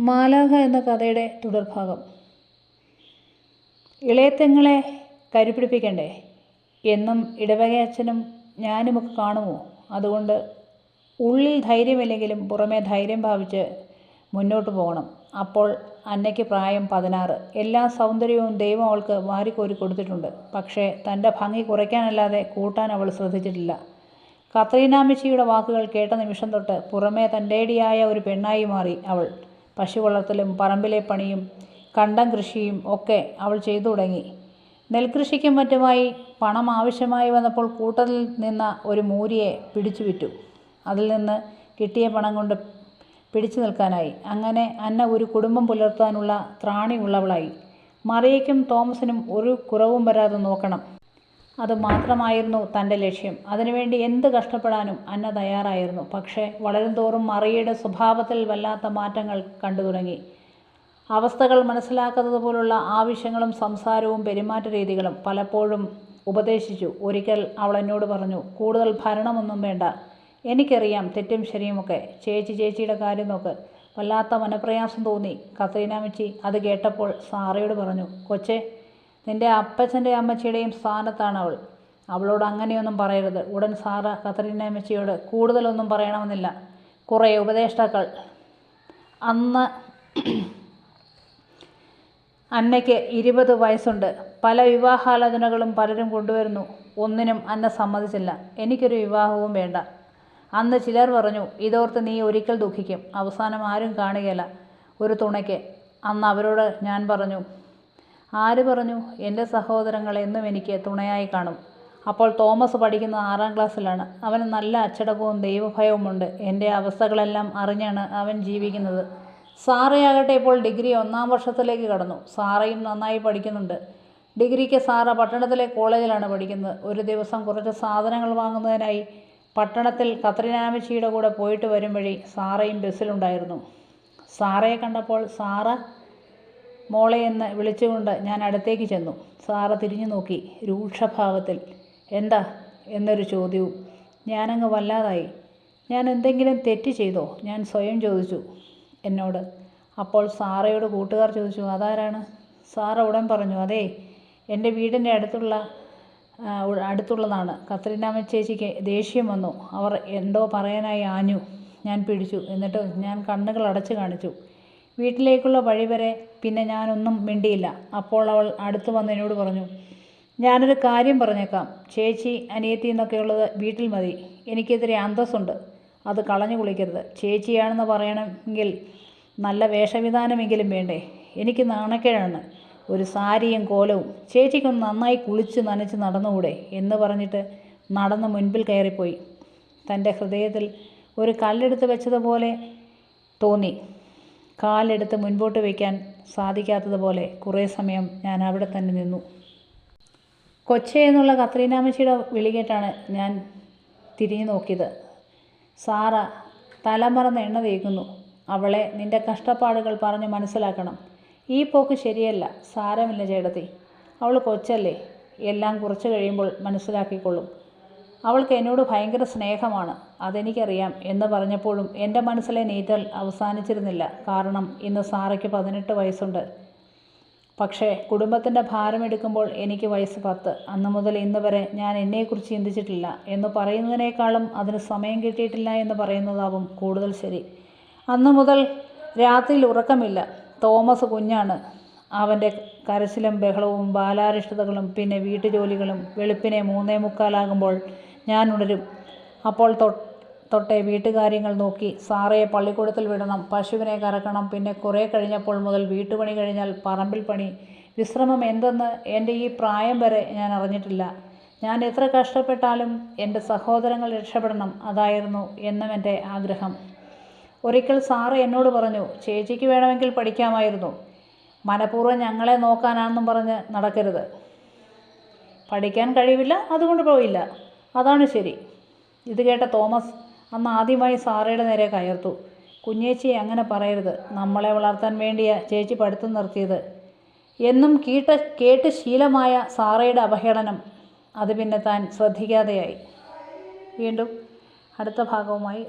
മാലാഖ എന്ന കഥയുടെ തുടർഭാഗം. ഇളയത്തെങ്ങളെ കരുപിടിപ്പിക്കണ്ടേ? എന്നും ഇടവകയച്ഛനും ഞാനുമൊക്കെ കാണുമോ? അതുകൊണ്ട് ഉള്ളിൽ ധൈര്യമില്ലെങ്കിലും പുറമേ ധൈര്യം ഭാവിച്ച് മുന്നോട്ട് പോകണം. അപ്പോൾ അന്നയ്ക്ക് പ്രായം പതിനാറ്. എല്ലാ സൗന്ദര്യവും ദൈവം അവൾക്ക് വാരിക്കോരി കൊടുത്തിട്ടുണ്ട്. പക്ഷേ തന്റെ ഭംഗി കുറയ്ക്കാനല്ലാതെ കൂട്ടാൻ അവൾ ശ്രദ്ധിച്ചിട്ടില്ല. കത്രീനാമിച്ചിയുടെ വാക്കുകൾ കേട്ട നിമിഷം തൊട്ട് പുറമേ തന്റേടിയായ ഒരു പെണ്ണായി മാറി അവൾ. പശു വളർത്തലും പറമ്പിലെ പണിയും കണ്ടം കൃഷിയും ഒക്കെ അവൾ ചെയ്തു തുടങ്ങി. നെൽകൃഷിക്കും മറ്റുമായി പണം ആവശ്യമായി വന്നപ്പോൾ കൂട്ടത്തിൽ നിന്ന ഒരു മൂരിയെ പിടിച്ചു വിറ്റു. അതിൽ നിന്ന് കിട്ടിയ പണം കൊണ്ട് പിടിച്ചു നിൽക്കാനായി. അങ്ങനെ അന്ന ഒരു കുടുംബം പുലർത്താനുള്ള ത്രാണിയുള്ളവളായി മറിയയ്ക്കും തോമസിനും ഒരു കുറവും വരാതെ നോക്കണം. അത് മാത്രമായിരുന്നു തന്റെ ലക്ഷ്യം. അതിനുവേണ്ടി എന്ത് കഷ്ടപ്പെടാനും അന്ന തയ്യാറായിരുന്നു. പക്ഷേ വളരും തോറും മറിയയുടെ സ്വഭാവത്തിൽ വല്ലാത്ത മാറ്റങ്ങൾ കണ്ടു തുടങ്ങി. അവസ്ഥകൾ മനസ്സിലാക്കുന്നത് പോലുള്ള ആവശ്യങ്ങളും സംസാരവും പെരുമാറ്റ രീതികളും പലപ്പോഴും ഉപദേശിച്ചു. ഒരിക്കൽ അവൾ എന്നോട് പറഞ്ഞു കൂടുതൽ ഭരണമൊന്നും വേണ്ട. എനിക്കറിയാം തെറ്റും ശരിയുമൊക്കെ ചേച്ചി ചേച്ചിയുടെ കാര്യം നോക്ക്. വല്ലാത്ത മനപ്രയാസം തോന്നി. കത്രീനാമിച്ചി അത് കേട്ടപ്പോൾ സാറയോട് പറഞ്ഞു കൊച്ചെ നിന്റെ അപ്പച്ചന്റെ അമ്മച്ചിയുടെയും സ്ഥാനത്താണ് അവൾ അവളോട് അങ്ങനെയൊന്നും പറയരുത്. ഉടൻ സാറ കത്രീനാമച്ചിയോട് കൂടുതലൊന്നും പറയണമെന്നില്ല. കുറേ ഉപദേഷ്ടാക്കൾ. അന്ന് അന്നയ്ക്ക് ഇരുപത് വയസ്സുണ്ട്. പല വിവാഹാലോചനകളും പലരും കൊണ്ടുവരുന്നു. ഒന്നിനും അന്ന സമ്മതിച്ചില്ല. എനിക്കൊരു വിവാഹവും വേണ്ട. അന്ന് ചിലർ പറഞ്ഞു ഇതോർത്ത് നീ ഒരിക്കൽ ദുഃഖിക്കും. അവസാനം ആരും കാണുകയില്ല ഒരു തുണയ്ക്ക്. അന്ന് അവരോട് ഞാൻ പറഞ്ഞു ആര് പറഞ്ഞു? എന്റെ സഹോദരങ്ങൾ എന്നും എനിക്ക് തുണയായി കാണും. അപ്പോൾ തോമസ് പഠിക്കുന്ന ആറാം ക്ലാസ്സിലാണ്. അവന് നല്ല അച്ചടക്കവും ദൈവഭയവുമുണ്ട്. എന്റെ അവസ്ഥകളെല്ലാം അറിഞ്ഞാണ് അവൻ ജീവിക്കുന്നത്. സാറയാകട്ടെ ഇപ്പോൾ ഡിഗ്രി ഒന്നാം വർഷത്തിലേക്ക് കടന്നു. സാറയും നന്നായി പഠിക്കുന്നുണ്ട്. ഡിഗ്രിക്ക് സാറ പട്ടണത്തിലെ കോളേജിലാണ് പഠിക്കുന്നത്. ഒരു ദിവസം കുറച്ച് സാധനങ്ങൾ വാങ്ങുന്നതിനായി പട്ടണത്തിൽ കത്രിനാമിച്ചിയുടെ കൂടെ പോയിട്ട് വരും വഴി സാറയും ബസ്സിലുണ്ടായിരുന്നു. സാറയെ കണ്ടപ്പോൾ സാറ മോളെ എന്ന് വിളിച്ചുകൊണ്ട് ഞാൻ അടുത്തേക്ക് ചെന്നു. സാറ തിരിഞ്ഞു നോക്കി. രൂക്ഷഭാവത്തിൽ. എന്താ? എന്നൊരു ചോദ്യവും. ഞാനങ്ങ് വല്ലാതായി. ഞാൻ എന്തെങ്കിലും തെറ്റ് ചെയ്തോ? ഞാൻ സ്വയം ചോദിച്ചു. എന്നോട്. അപ്പോൾ സാറയോട് കൂട്ടുകാർ ചോദിച്ചു അതാരാണ്? സാറ ഉടൻ പറഞ്ഞു അതേ എന്റെ വീടിന്റെ അടുത്തുള്ള അടുത്തുള്ളതാണ്. കത്രീനാമ ചേച്ചിക്ക് ദേഷ്യം വന്നു. അവർ എന്തോ പറയാനായി ആഞ്ഞു. ഞാൻ പിടിച്ചു. എന്നിട്ട് ഞാൻ കണ്ണുകൾ അടച്ചു കാണിച്ചു. വീട്ടിലേക്കുള്ള വഴി വരെ പിന്നെ ഞാനൊന്നും മിണ്ടിയില്ല. അപ്പോൾ അവൾ അടുത്തു വന്ന് എന്നോട് പറഞ്ഞു ഞാനൊരു കാര്യം പറഞ്ഞേക്കാം. ചേച്ചി അനിയത്തി എന്നൊക്കെയുള്ളത് വീട്ടിൽ മതി. എനിക്കെതിരെ അന്തസ്സുണ്ട്. അത് കളഞ്ഞു കുളിക്കരുത്. ചേച്ചിയാണെന്ന് പറയണമെങ്കിൽ നല്ല വേഷവിധാനമെങ്കിലും വേണ്ടേ? എനിക്ക് നാണക്കേടാണ്. ഒരു സാരിയും കോലവും. ചേച്ചിക്കൊന്ന് നന്നായി കുളിച്ച് നനച്ച് നടന്നുകൂടെ? എന്ന് പറഞ്ഞിട്ട് നടന്ന് മുൻപിൽ കയറിപ്പോയി. തന്റെ ഹൃദയത്തിൽ ഒരു കല്ലെടുത്ത് വെച്ചതുപോലെ തോന്നി. കാലെടുത്ത് മുൻപോട്ട് വയ്ക്കാൻ സാധിക്കാത്തതുപോലെ കുറേ സമയം ഞാൻ അവിടെ തന്നെ നിന്നു. കൊച്ചേ എന്നുള്ള കത്രീനാമച്ചിയുടെ വിളികേട്ടാണ് ഞാൻ തിരിഞ്ഞു നോക്കിയത്. സാറ തലമറന്ന് എണ്ണ തേക്കുന്നു. അവളെ നിന്റെ കഷ്ടപ്പാടുകൾ പറഞ്ഞ് മനസ്സിലാക്കണം. ഈ പോക്ക് ശരിയല്ല സാരമില്ല ചേട്ടത്തി. അവൾ കൊച്ചല്ലേ? എല്ലാം കുറച്ച് കഴിയുമ്പോൾ മനസ്സിലാക്കിക്കൊള്ളും. അവൾക്ക് എന്നോട് ഭയങ്കര സ്നേഹമാണ്. അതെനിക്കറിയാം എന്ന് പറഞ്ഞപ്പോഴും എന്റെ മനസ്സിലെ നീറ്റൽ അവസാനിച്ചിരുന്നില്ല. കാരണം ഇന്ന് സാറയ്ക്ക് പതിനെട്ട് വയസ്സുണ്ട്. പക്ഷേ കുടുംബത്തിന്റെ ഭാരമെടുക്കുമ്പോൾ എനിക്ക് വയസ്സ് പത്ത്. അന്ന് മുതൽ ഇന്ന് വരെ ഞാൻ എന്നെക്കുറിച്ച് ചിന്തിച്ചിട്ടില്ല. എന്ന് പറയുന്നതിനേക്കാളും അതിന് സമയം കിട്ടിയിട്ടില്ല എന്ന് പറയുന്നതാവും കൂടുതൽ ശരി. അന്ന് മുതൽ രാത്രിയിൽ ഉറക്കമില്ല. തോമസ് കുഞ്ഞാണ്. അവന്റെ കരച്ചിലും ബഹളവും ബാലാരിഷ്ടതകളും പിന്നെ വീട്ടുജോലികളും വെളുപ്പിനെ മൂന്നേ മുക്കാലാകുമ്പോൾ ഞാൻ ഉണരും അപ്പോൾ തൊട്ടെ വീട്ടുകാര്യങ്ങൾ നോക്കി സാറയെ പള്ളിക്കൂടത്തിൽ വിടണം പശുവിനെ കറക്കണം. പിന്നെ കുറേ കഴിഞ്ഞപ്പോൾ മുതൽ വീട്ടുപണി കഴിഞ്ഞാൽ പറമ്പിൽ പണി. വിശ്രമം എന്തെന്ന് എന്റെ ഈ പ്രായം വരെ ഞാൻ അറിഞ്ഞിട്ടില്ല. ഞാൻ എത്ര കഷ്ടപ്പെട്ടാലും എന്റെ സഹോദരങ്ങൾ രക്ഷപ്പെടണം അതായിരുന്നു എന്നും എന്റെ ആഗ്രഹം. ഒരിക്കൽ സാറ് എന്നോട് പറഞ്ഞു ചേച്ചിക്ക് വേണമെങ്കിൽ പഠിക്കാമായിരുന്നു. മനഃപൂർവം ഞങ്ങളെ നോക്കാനാണെന്നും പറഞ്ഞ് നടക്കരുത്. പഠിക്കാൻ കഴിവില്ല അതുകൊണ്ട് പോയില്ല. അതാണ് ശരി. ഇത് കേട്ട തോമസ് അന്ന് ആദ്യമായി സാറയുടെ നേരെ കയർത്തു. കുഞ്ഞേച്ചി അങ്ങനെ പറയരുത്. നമ്മളെ വളർത്താൻ വേണ്ടിയ ചേച്ചി പഠിത്തം നിർത്തിയത്. എന്നും കീട്ട കേട്ട് ശീലമായ സാറയുടെ അവഹേളനം അത് പിന്നെ താൻ ശ്രദ്ധിക്കാതെയായി. വീണ്ടും അടുത്ത ഭാഗവുമായി